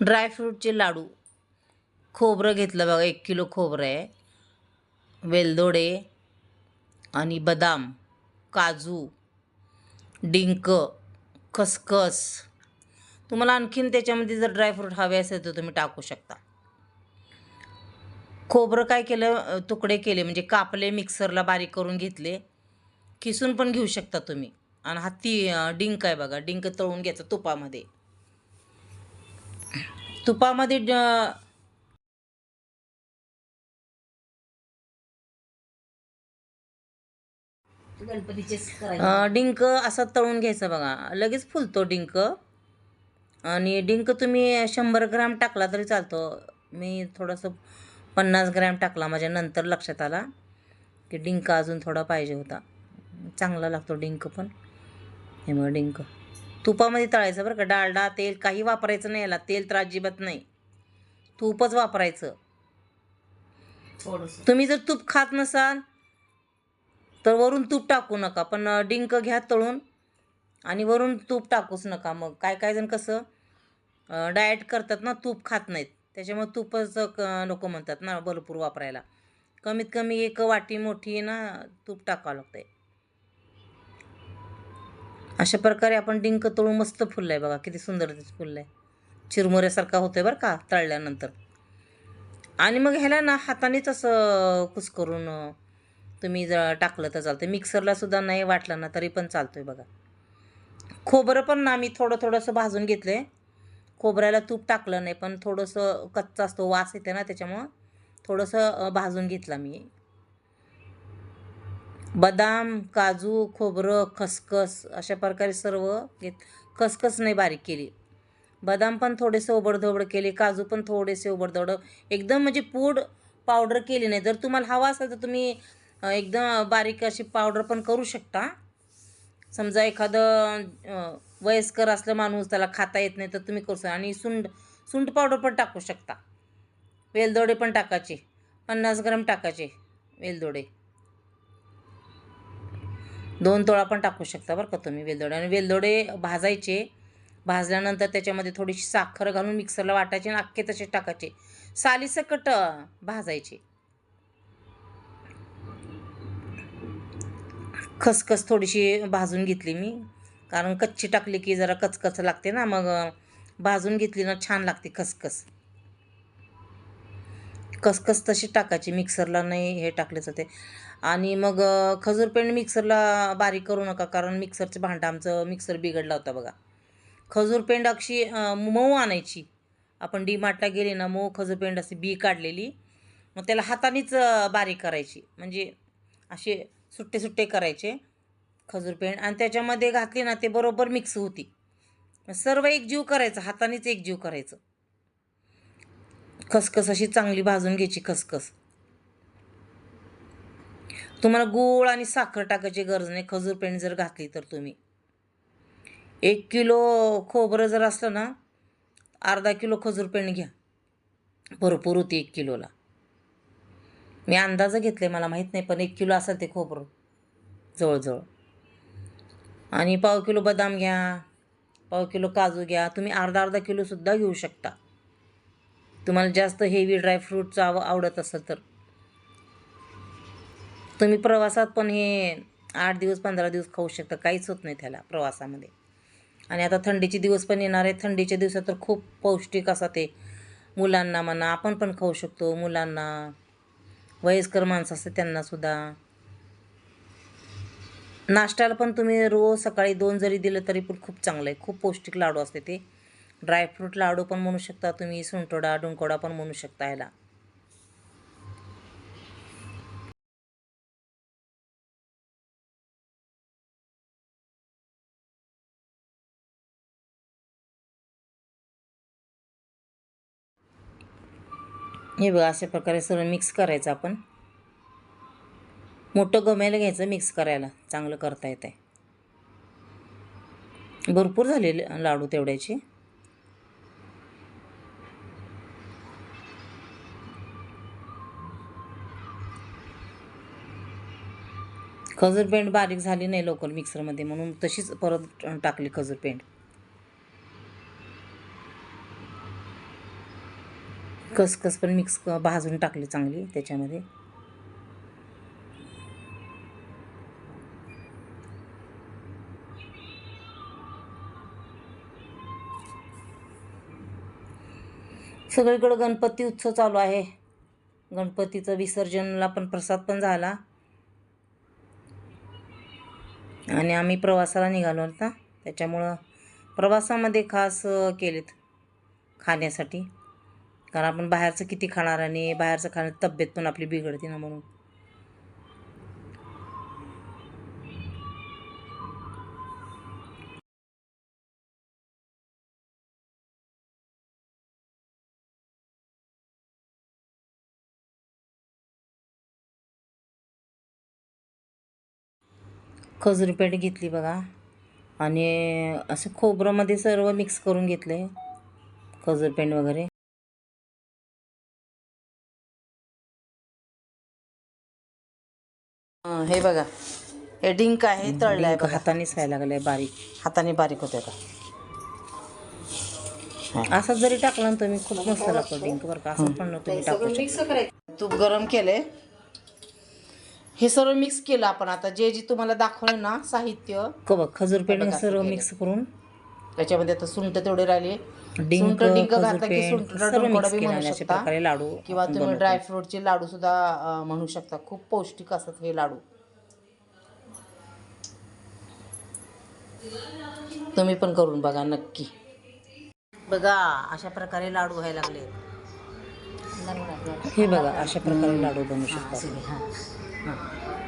ड्रायफ्रूटचे लाडू. खोबरं घेतलं बघा एक किलो खोबरं आहे. वेलदोडे आणि बदाम काजू डिंक खसखस. तुम्हाला आणखीन त्याच्यामध्ये जर ड्रायफ्रूट हवे असेल तर तुम्ही टाकू शकता. खोबरं काय केलं तुकडे केले म्हणजे कापले मिक्सरला बारीक करून घेतले. किसून पण घेऊ शकता तुम्ही. आणि हा ती डिंक आहे बघा डिंक तळून घ्यायचं तुपामध्ये. तुपामध्ये डिंक असा तळून घ्यायचा बघा. लगेच फुलतो डिंक. आणि डिंक तुम्ही शंभर ग्रॅम टाकला तरी चालतो. मी थोडंसं पन्नास ग्रॅम टाकला माझ्या नंतर लक्षात आला की डिंक अजून थोडा पाहिजे होता. चांगला लागतो डिंक पण. हे मग डिंक. तुपामध्ये तळायचं बरं का. डालडा तेल काही वापरायचं नाही याला. तेल तर अजिबात नाही. तूपच वापरायचं. तुम्ही जर तूप खात नसाल तर वरून तूप टाकू नका. पण डिंक घ्या तळून आणि वरून तूप टाकूच नका मग. काय काय जण कसं डाएट करतात ना तूप खात नाहीत. त्याच्यामुळे तूपच क- नको म्हणतात ना भरपूर वापरायला. कमीत कमी एक वाटी मोठी ना तूप टाकावं लागतंय. अशा प्रकारे आपण डिंक तळून मस्त फुललं आहे बघा किती सुंदर फुललं आहे चिरमुऱ्यासारखा होतोय बरं का तळल्यानंतर. आणि मग ह्याला ना हातानेच असं कुस्करून करून तुम्ही जर टाकलं तर चालतं मिक्सरला सुद्धा नाही वाटलं ना तरी पण चालतोय बघा. खोबरं पण ना मी थोडं थोडंसं भाजून घेतलं आहे खोबऱ्याला तूप टाकलं नाही पण थोडंसं कच्चा असतो वास येते ना त्याच्यामुळं थोडंसं भाजून घेतला मी. बदाम काजू खोबरं खसखस अशा प्रकारे सर्व घेत खसखस नाही बारीक केली. बदाम पण थोडेसे ओबडधोबड केले काजू पण थोडेसे ओबडधोबड. एकदम म्हणजे पूड पावडर केली नाही. जर तुम्हाला हवा असेल तर तुम्ही एकदम बारीक अशी पावडर पण करू शकता. समजा एखादं वयस्कर असलं माणूस त्याला खाता येत नाही तर तुम्ही करू शकता. आणि सुंड सुंट पावडर पण टाकू शकता. वेलदोडे पण टाकायचे. पन्नास ग्राम टाकायचे वेलदोडे. दोन तोळा पण टाकू शकता बरं का तुम्ही वेलदोडे. आणि वेलदोडे भाजायचे भाजल्यानंतर त्याच्यामध्ये थोडीशी साखर घालून मिक्सरला वाटायचे आणि अख्खे तसे टाकायचे. सालीसकट भाजायचे. खसखस थोडीशी भाजून घेतली मी. कारण कच्ची टाकली की जरा कचकच लागते ना मग भाजून घेतली ना छान लागते खसखस. खसखस तशी टाकायची. मिक्सरला नाही हे टाकले जाते आणि मग खजूर पेंड मिक्सरला बारीक करू नका कारण मिक्सरचं भांडं आमचं मिक्सर बिघडला होता बघा. खजूर पेंड अशी मऊ आणायची. आपण डी मार्टला गेले ना मऊ खजूर पेंड अशी बी काढलेली. मग त्याला हातानेच बारीक करायची. म्हणजे असे सुट्टे सुट्टे करायचे खजूर पेंड. आणि त्याच्यामध्ये घातली ना ते बरोबर मिक्स होती. सर्व एक जीव करायचं हातानेच एक जीव करायचं. खसखस अशी चांगली भाजून घ्यायची खसखस. तुम्हाला गूळ आणि साखर टाकायची गरज नाही. खजूर पेंड जर घातली तर तुम्ही. एक किलो खोबरं जर असलं ना अर्धा किलो खजूर पेंड घ्या. भरपूर होती एक किलोला. मी अंदाजं घेतले मला माहीत नाही पण एक किलो असेल ते खोबरं. जवळजवळ. आणि पाव किलो बदाम घ्या पाव किलो काजू घ्या तुम्ही अर्धा अर्धा किलोसुद्धा घेऊ शकता. तुम्हाला जास्त हेवी ड्रायफ्रूटचं आव आवडत असेल तर. तुम्ही प्रवासात पण हे आठ दिवस पंधरा दिवस खाऊ शकता. काहीच होत नाही त्याला प्रवासामध्ये. आणि आता थंडीचे दिवस पण येणार आहे थंडीच्या दिवसात तर खूप पौष्टिक असा ते मुलांना म्हणा आपण पण खाऊ शकतो मुलांना. वयस्कर माणसं असते त्यांनासुद्धा नाश्त्याला पण तुम्ही रोज सकाळी दोन जरी दिलं तरी पण खूप चांगलं आहे. खूप पौष्टिक लाडू असते ते. ड्रायफ्रूट लाडू पण म्हणू शकता तुम्ही सुंटोडा डुंकोडा पण म्हणू शकता ह्याला. हे बघा अशा प्रकारे सर्व मिक्स करायचं आपण. मोठं गमायला घ्यायचं मिक्स करायला. चांगलं करता येतं भरपूर झाले लाडू तेवढ्याचे. खजूर पेंड बारीक झाली नाही लवकर मिक्सरमध्ये म्हणून तशीच परत टाकली खजूर पेंड खसखस पण मिक्स भाजून टाकली चांगली त्याच्यामध्ये. सगळीकडं गणपती उत्सव चालू आहे. गणपतीचं विसर्जनला पण प्रसाद पण झाला. आणि आम्ही प्रवासाला निघालो आता त्याच्यामुळं प्रवासामध्ये खास केलेत खाण्यासाठी. कारण आपण बाहेरचं किती खाणार आणि बाहेरचं खाणं तब्येत पण आपली बिघडते ना म्हणून. खजुरी पेंड घेतली बघा. आणि असं खोबरंमध्ये सर्व मिक्स करून घेतलं. आहे खजूर पेंड वगैरे. हे बघा. हे डिंक आहे तळलाय डिंक बघा. हातानेच व्हायला लागलाय बारीक. हाताने बारीक होते का असं जरी टाकलं ना तुम्ही खूप मस्त लागतो डिंक बरं का. असं पण तुम्ही टाकू शकता. तूप गरम केलंय. हे सर्व मिक्स केलं आपण आता. जे जे तुम्हाला दाखवलं ना साहित्य बघ खजूर पेंड बघा, सर्व मिक्स करून. त्याच्यामध्ये आता सुंठ तेवढे राहिले. डिंक डिंक खजूर घातलं की पेंड सुंठला सर्व डोंकोडा मिक्स बी केलं म्हणू आणि अशा शकता. प्रकारे लाडू किंवा आपण तुम्ही बनवतो. ड्रायफ्रूटचे लाडू सुद्धा अं, म्हणू शकता. खूप पौष्टिक असतात हे लाडू. तुम्ही पण करून बघा नक्की. बघा अशा प्रकारे लाडू व्हायला लागले हे बघा अशा प्रकारे लाडू बनवू शकता. Não.